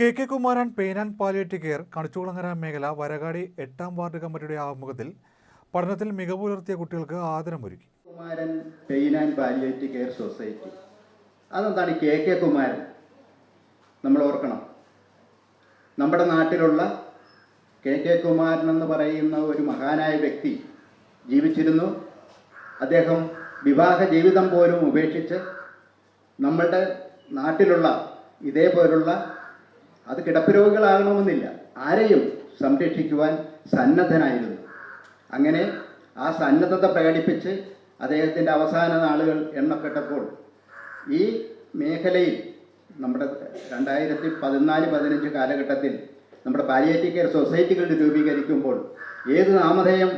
K K Kumaran pain and palliative care Kanichukulangara മേഖല വരകാടി എട്ടാം ward കമ്മിറ്റിയുടെ ആമുഖത്തിൽ പഠനത്തിൽ മികവ് പുലർത്തിയ കുട്ടികൾക്ക് ആദരമൊരുക്കി. Kumaran pain and palliative care society. അതെന്താണ് കെ കെ കുമാരൻ? നമ്മൾ ഓർക്കണം. നമ്മുടെ നാട്ടിലുള്ള കെ കെ കുമാരൻ എന്ന് പറയുന്ന ഒരു മഹാനായ വ്യക്തി ജീവിച്ചിരുന്നു. അദ്ദേഹം വിവാഹ ജീവിതം പോലും ഉപേക്ഷിച്ച് നമ്മളുടെ നാട്ടിലുള്ള ഇതേപോലുള്ള അത് കിടപ്പ് രോഗികളാകണമെന്നില്ല. ആരെയും സംരക്ഷിക്കുവാൻ സന്നദ്ധനായിരുന്നു. അങ്ങനെ ആ സന്നദ്ധത പ്രകടിപ്പിച്ച് അദ്ദേഹത്തിന്റെ അവസാന നാളുകൾ എണ്ണപ്പെട്ടപ്പോൾ ഈ മേഖലയിൽ നമ്മുടെ രണ്ടായിരത്തി പതിനാല് പതിനഞ്ച് കാലഘട്ടത്തിൽ നമ്മുടെ പാലിയേറ്റീവ് കെയർ സൊസൈറ്റികൾ രൂപീകരിക്കുമ്പോൾ ഏത് നാമധേയം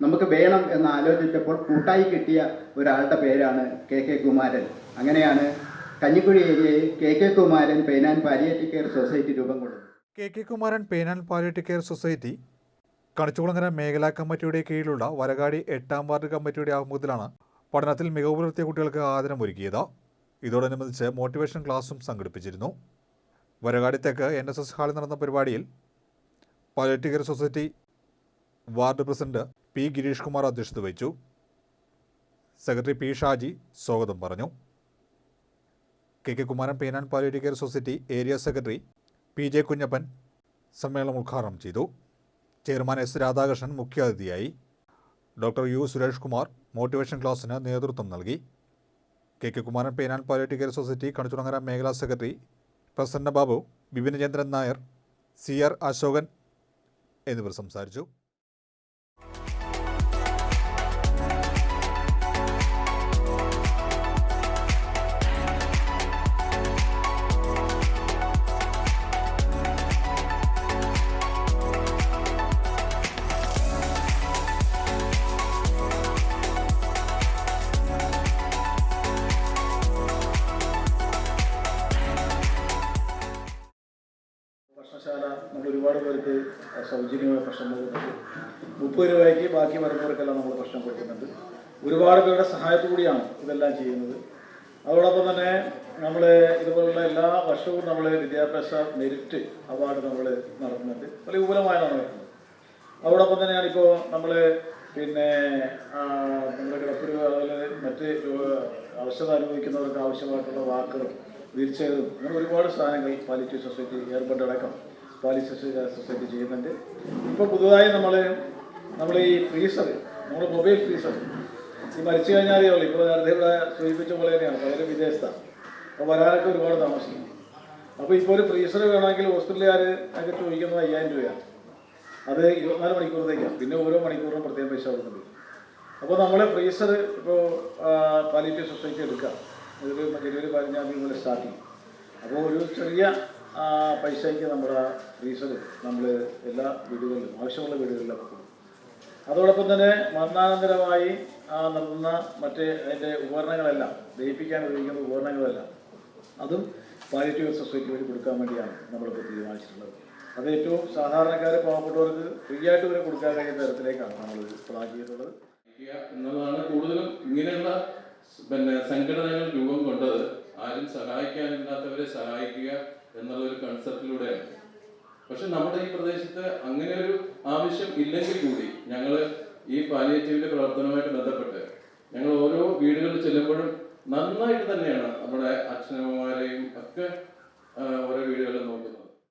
നമുക്ക് വേണം എന്ന് ആലോചിച്ചപ്പോൾ കൂട്ടായി കിട്ടിയ ഒരാളുടെ പേരാണ് കെ കെ കുമാരൻ. അങ്ങനെയാണ് കഞ്ഞിക്കുഴി ഏരിയയിൽ K K Kumaran pain and palliative care society രൂപം കൊള്ളുന്നു. K K Kumaran pain and palliative care society Kanichukulangara മേഖലാ കമ്മിറ്റിയുടെ കീഴിലുള്ള വരകാടി എട്ടാം വാർഡ് കമ്മിറ്റിയുടെ ആഭിമുഖ്യത്തിലാണ് പഠനത്തിൽ മികവ് പുലർത്തിയ കുട്ടികൾക്ക് ആദരമൊരുക്കിയത്. ഇതോടനുബന്ധിച്ച് മോട്ടിവേഷൻ ക്ലാസും സംഘടിപ്പിച്ചിരുന്നു. വരകാടി തെക്ക് എൻ എസ് എസ് ഹാളിൽ നടന്ന പരിപാടിയിൽ palliative care society ward president P Girish Kumar അധ്യക്ഷത വഹിച്ചു. സെക്രട്ടറി പി ഷാജി സ്വാഗതം പറഞ്ഞു. K K Kumaran pain and palliative care society area secretary P J Kunjappan സമ്മേളനം ഉദ്ഘാടനം ചെയ്തു. ചെയർമാൻ എസ് രാധാകൃഷ്ണൻ മുഖ്യാതിഥിയായി. Doctor U Suresh Kumar motivation ക്ലാസ്സിന് നേതൃത്വം നൽകി. K K Kumaran pain and palliative care society Kanichukulangara മേഖലാ secretary Prasanna Babu Vipinachandran Nair C R Ashokan എന്നിവർ സംസാരിച്ചു. ഭക്ഷണശാല നമ്മൾ ഒരുപാട് പേർക്ക് സൗജന്യമായ ഭക്ഷണം കൊടുക്കുന്നുണ്ട്. മുപ്പത് രൂപയ്ക്ക് ബാക്കി വരുന്നവർക്കെല്ലാം നമ്മൾ ഭക്ഷണം കൊടുക്കുന്നുണ്ട്. ഒരുപാട് പേരുടെ സഹായത്തോടെയാണ് ഇതെല്ലാം ചെയ്യുന്നത്. അതോടൊപ്പം തന്നെ നമ്മൾ ഇതുപോലുള്ള എല്ലാ വർഷവും നമ്മൾ വിദ്യാഭ്യാസ മെരിറ്റ് അവാർഡ് നമ്മൾ നടത്തുന്നുണ്ട്. വളരെ വിപുലമായാണ് നടക്കുന്നത് അതോടൊപ്പം തന്നെയാണ് ഇപ്പോൾ നമ്മൾ പിന്നെ നമ്മുടെ കിടപ്പൊരു അതുപോലെ മറ്റ് അവസ്ഥ അനുഭവിക്കുന്നവർക്ക് ആവശ്യമായിട്ടുള്ള വാക്കുകൾ വീൽചെയറും അങ്ങനെ ഒരുപാട് സാധനങ്ങൾ പാലിറ്റീവ് സൊസൈറ്റി ഏർപ്പെട്ടടക്കം അടക്കം പാലിറ്റീവ് സൊസൈറ്റി ചെയ്യുന്നുണ്ട്. ഇപ്പോൾ പുതുതായി നമ്മൾ നമ്മൾ ഈ ഫ്രീസർ നമ്മൾ മൊബൈൽ ഫ്രീസർ ഈ മരിച്ചു കഴിഞ്ഞാൽ അറിയാവുള്ളൂ ഇപ്പോൾ നേരത്തെ ഇവിടെ സൂചിപ്പിച്ച പോലെ തന്നെയാണ്. പലരും വിദേശത്താണ് അപ്പോൾ വരാനൊക്കെ ഒരുപാട് താമസിക്കും അപ്പോൾ ഇപ്പോൾ ഒരു ഫ്രീസർ വേണമെങ്കിൽ ഹോസ്പിറ്റലുകാർ ഒക്കെ ചോദിക്കുന്നത് അയ്യായിരം രൂപയാണ്. അത് ഇരുപത്തിനാല് മണിക്കൂറത്തേക്കാണ്. പിന്നെ ഓരോ മണിക്കൂറിനും പ്രത്യേകം പൈസ കൊടുക്കുന്നുണ്ട് അപ്പോൾ നമ്മൾ ഫ്രീസർ ഇപ്പോൾ പാലിറ്റീവ് സൊസൈറ്റി എടുക്കുക ഒരു ജനുവരി പതിനഞ്ചാം തീയതി മുതൽ സ്റ്റാർട്ട് ചെയ്യും. അപ്പോൾ ഒരു ചെറിയ പൈസയ്ക്ക് നമ്മുടെ ഫ്രീസർ നമ്മൾ എല്ലാ വീടുകളിലും ആവശ്യമുള്ള വീടുകളിലൊക്കെ കൊടുക്കും അതോടൊപ്പം തന്നെ മരണാനന്തരമായി നടത്തുന്ന മറ്റ് അതിന്റെ ഉപകരണങ്ങളെല്ലാം ദഹിപ്പിക്കാൻ ഉപയോഗിക്കുന്ന ഉപകരണങ്ങളെല്ലാം അതും പാലിറ്റീവ് സൊസൈറ്റി വഴി കൊടുക്കാൻ വേണ്ടിയാണ് നമ്മളിപ്പോൾ തീരുമാനിച്ചിട്ടുള്ളത്. അത് ഏറ്റവും സാധാരണക്കാർ പാവപ്പെട്ടവർക്ക് ഫ്രീ ആയിട്ട് വരെ കൊടുക്കാൻ കഴിയുന്ന തരത്തിലേക്കാണ് നമ്മൾ പ്ലാൻ ചെയ്തിട്ടുള്ളത്. എന്നുള്ളതാണ് കൂടുതലും പിന്നെ സംഘടനകൾ രൂപം കൊണ്ടത് ആരും സഹായിക്കാനില്ലാത്തവരെ സഹായിക്കുക എന്നുള്ള ഒരു കൺസെപ്റ്റിലൂടെയാണ് പക്ഷെ നമ്മുടെ ഈ പ്രദേശത്ത് അങ്ങനെ ഒരു ആവശ്യം ഇല്ലെങ്കിൽ കൂടി ഞങ്ങൾ ഈ പാലിയേറ്റീവിന്റെ പ്രവർത്തനവുമായിട്ട് ബന്ധപ്പെട്ട് ഞങ്ങൾ ഓരോ വീടുകളിൽ ചെല്ലുമ്പോഴും നന്നായിട്ട് തന്നെയാണ് നമ്മുടെ അച്ഛനമ്മമാരെയും ഒക്കെ ഓരോ വീടുകളിൽ നോക്കുന്നത്.